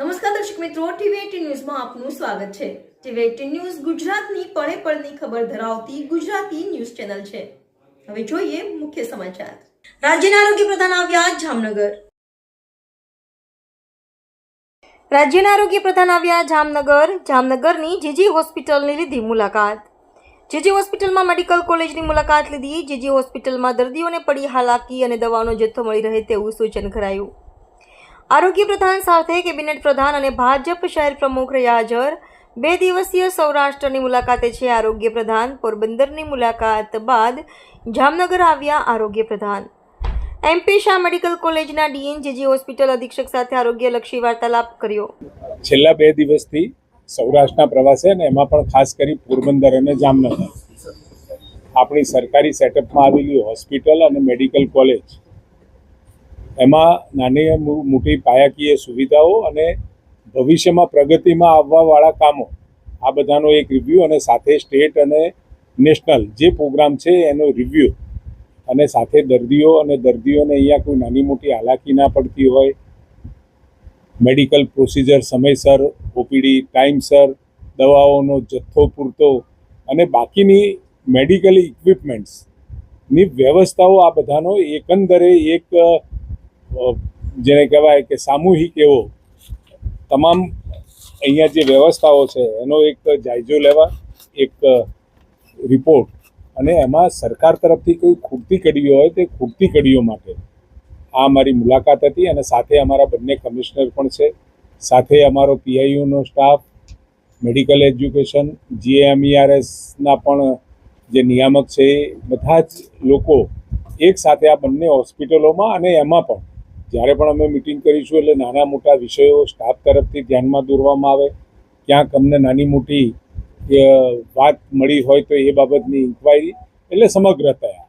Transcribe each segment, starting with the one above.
નમસ્કાર દર્શક મિત્રો, ટીવી ન્યૂઝમાં આપનું સ્વાગત છે. ટીવી ન્યૂઝ ગુજરાતની પળે પળની ખબર ધરાવતી ગુજરાતી ન્યૂઝ ચેનલ છે. હવે જોઈએ મુખ્ય સમાચાર. રાજ્યના આરોગ્ય પ્રધાન આવ્યા જામનગર. રાજ્યના આરોગ્ય પ્રધાન આવ્યા જામનગર. જામનગરની જીજી હોસ્પિટલની લીધી મુલાકાત. જીજી હોસ્પિટલમાં મેડિકલ કોલેજની મુલાકાત લીધી. જેજી હોસ્પિટલમાં દર્દીઓને પડી હાલાકી અને દવાનો જથ્થો મળી રહે તેવું સૂચન કરાયું. આરોગ્ય પ્રધાન સાથે કેબિનેટ પ્રધાન અને ભાજપ શહેર પ્રમુખ રહ્યા બે દિવસીય સૌરાષ્ટ્રની મુલાકાતે છે. આરોગ્ય પ્રધાન પોરબંદરની મુલાકાત બાદ જામનગર આવ્યા આરોગ્ય પ્રધાન. એમપી શાહ મેડિકલ કોલેજના ડીએન જેજી હોસ્પિટલ અધિક્ષક સાથે આરોગ્યલક્ષી વાર્તાલાપ કર્યો. છેલ્લા બે દિવસથી સૌરાષ્ટ્રના પ્રવાસે અને એમાં પણ ખાસ કરી પોરબંદર અને જામનગર. આપણી સરકારી સેટઅપમાં આવેલી હોસ્પિટલ અને મેડિકલ કોલેજ એમાં નાની મોટી પાયાકીય સુવિધાઓ અને ભવિષ્યમાં પ્રગતિમાં આવવાવાળા કામો. આ બધાનો એક રિવ્યૂ અને સાથે સ્ટેટ અને નેશનલ જે પ્રોગ્રામ છે એનો રિવ્યૂ અને સાથે દર્દીઓ અને દર્દીઓને અહીંયા કોઈ નાની મોટી હાલાકી ના પડતી હોય. મેડિકલ પ્રોસિજર સમયસર ઓપીડી ટાઈમસર દવાઓનો જથ્થો પૂરતો અને બાકીની મેડિકલ ઇક્વિપમેન્ટ્સની વ્યવસ્થાઓ આ બધાનો એકંદરે એક જેને કહેવાય કે સામૂહિક એવો તમામ અહીંયા જે વ્યવસ્થાઓ છે, એનો એક જાયજો લેવા એક રિપોર્ટ અને એમાં સરકાર તરફથી કોઈ ખૂટતી કડીઓ હોય તે ખૂટતી કડીઓ માટે આ અમારી મુલાકાત હતી અને સાથે અમારા બંને કમિશનર પણ છે. સાથે અમારો પીઆઈયુનો સ્ટાફ મેડિકલ એજ્યુકેશન જીએમઈઆરએસના પણ જે નિયામક છે એ બધા જ લોકો એક સાથે આ બંને હોસ્પિટલોમાં અને એમાં પણ જ્યારે પણ અમે મિટિંગ કરીશું એટલે નાના મોટા વિષયો સ્ટાફ તરફથી ધ્યાનમાં દોરવામાં આવે. ક્યાંક અમને નાની મોટી વાત મળી હોય તો એ બાબતની ઇન્ક્વાયરી એટલે સમગ્રતયા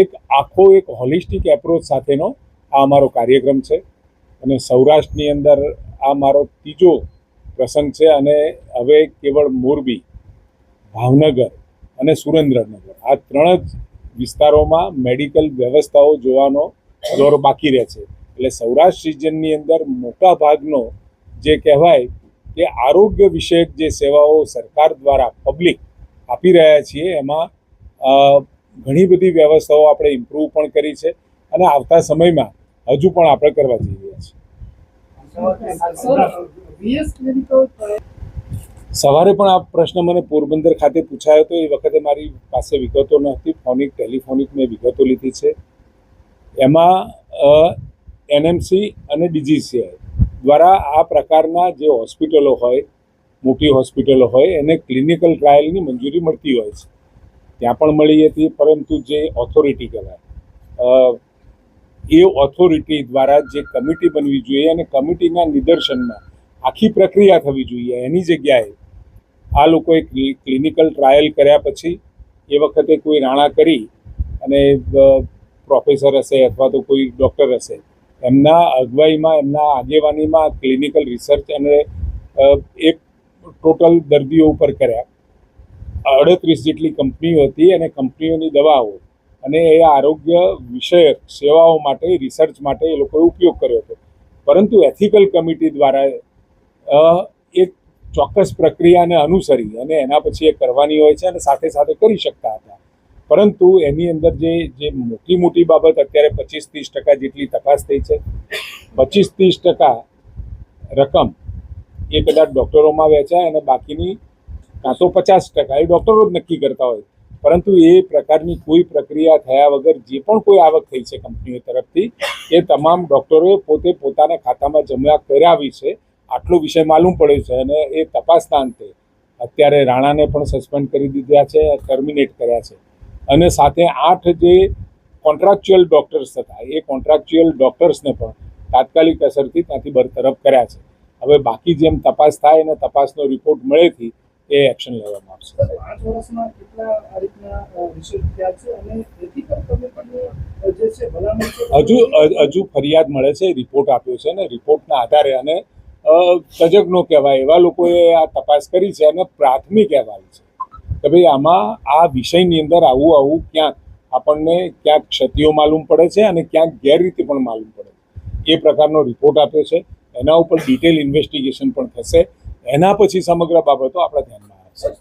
એક આખો એક હોલિસ્ટિક એપ્રોચ સાથેનો આ અમારો કાર્યક્રમ છે. અને સૌરાષ્ટ્રની અંદર આ મારો ત્રીજો પ્રસંગ છે અને હવે કેવળ મોરબી, ભાવનગર અને સુરેન્દ્રનગર. આ ત્રણ જ વિસ્તારોમાં મેડિકલ વ્યવસ્થાઓ જોવાનો દોર બાકી રહે છે. એટલે સૌરાષ્ટ્ર રિજનની અંદર મોટા ભાગનો જે કહેવાય કે આરોગ્ય વિષયક જે સેવાઓ સરકાર દ્વારા પબ્લિક આપી રહ્યા છીએ, એમાં ઘણી બધી વ્યવસ્થાઓ આપણે ઇમ્પ્રૂવ પણ કરી છે અને આવતા સમયમાં હજુ પણ આપણે કરવા જઈ રહ્યા છીએ. સવારે પણ આ પ્રશ્ન મને પોરબંદર ખાતે પૂછાયો હતો એ વખતે મારી પાસે વિગતો નહોતી. ફોનિક, ટેલિફોનિક મેં વિગતો લીધી છે. એમાં એનએમસી અને ડીજીસીઆઈ દ્વારા આ પ્રકારના જે હોસ્પિટલો હોય, મોટી હોસ્પિટલો હોય, એને ક્લિનિકલ ટ્રાયલની મંજૂરી મળતી હોય છે. ત્યાં પણ મળી હતી, પરંતુ જે ઓથોરિટી કહેવાય. એ ઓથોરિટી દ્વારા જે કમિટી બનવી જોઈએ અને કમિટીના નિદર્શનમાં આખી પ્રક્રિયા થવી જોઈએ એની જગ્યાએ આ લોકોએ ક્લિનિકલ ટ્રાયલ કર્યા પછી એ વખતે કોઈ રાણા કરી અને પ્રોફેસર હશે અથવા તો કોઈ ડૉક્ટર હશે એમના અગવાઈમાં, એમના આગેવાનીમાં ક્લિનિકલ રિસર્ચ અને એક ટોટલ દર્દીઓ ઉપર કર્યા. અડત્રીસ જેટલી કંપનીઓ હતી અને કંપનીઓની દવાઓ અને એ આરોગ્ય વિષયક સેવાઓ માટે રિસર્ચ માટે એ લોકોએ ઉપયોગ કર્યો હતો. પરંતુ એથિકલ કમિટી દ્વારા એક ચોક્કસ પ્રક્રિયાને અનુસરી અને એના પછી એ કરવાની હોય છે અને સાથે સાથે કરી શકતા હતા. પરંતુ એની અંદર જે જે મોટી મોટી બાબત અત્યારે પચીસ ત્રીસ ટકા જેટલી તપાસ થઈ છે. પચીસ ત્રીસ ટકા રકમ એ કદાચ ડૉક્ટરોમાં વેચાય અને બાકીની કાં તો પચાસ ટકા. એ ડૉક્ટરો જ નક્કી કરતા હોય. પરંતુ એ પ્રકારની કોઈ પ્રક્રિયા થયા વગર જે પણ કોઈ આવક થઈ છે કંપનીઓ તરફથી, એ તમામ ડૉક્ટરોએ પોતે પોતાના ખાતામાં જમા કરાવી છે. આટલો વિષય માલુમ પડ્યો છે અને એ તપાસના અંતે અત્યારે રાણાને પણ સસ્પેન્ડ કરી દીધા છે, ટર્મિનેટ કર્યા છે. અને સાથે આઠ જે કોન્ટ્રાક્ચ્યુઅલ ડૉક્ટર્સ હતા એ કોન્ટ્રાક્ચ્યુઅલ ડૉક્ટર્સને પણ તાત્કાલિક અસરથી ત્યાંથી બરતરફ કર્યા છે. હવે બાકી જેમ તપાસ થાય અને તપાસનો રિપોર્ટ મળેથી એ એક્શન લેવામાં આવશે. હજુ હજુ ફરિયાદ મળે છે રિપોર્ટ આપ્યો છે અને રિપોર્ટના આધારે અને તજજ્ઞો કહેવાય એવા લોકોએ આ તપાસ કરી છે અને પ્રાથમિક અહેવાલ છે. કે ભાઈ આમાં આ વિષયની અંદર આવું આવું ક્યાંક આપણને ક્યાંક ક્ષતિઓ માલુમ પડે છે અને ક્યાંક ગેરરીતિ પણ માલુમ પડે છે. એ પ્રકારનો રિપોર્ટ આપ્યો છે. એના ઉપર ડિટેલ ઇન્વેસ્ટિગેશન પણ થશે. એના પછી સમગ્ર બાબતો આપણા ધ્યાનમાં આવશે.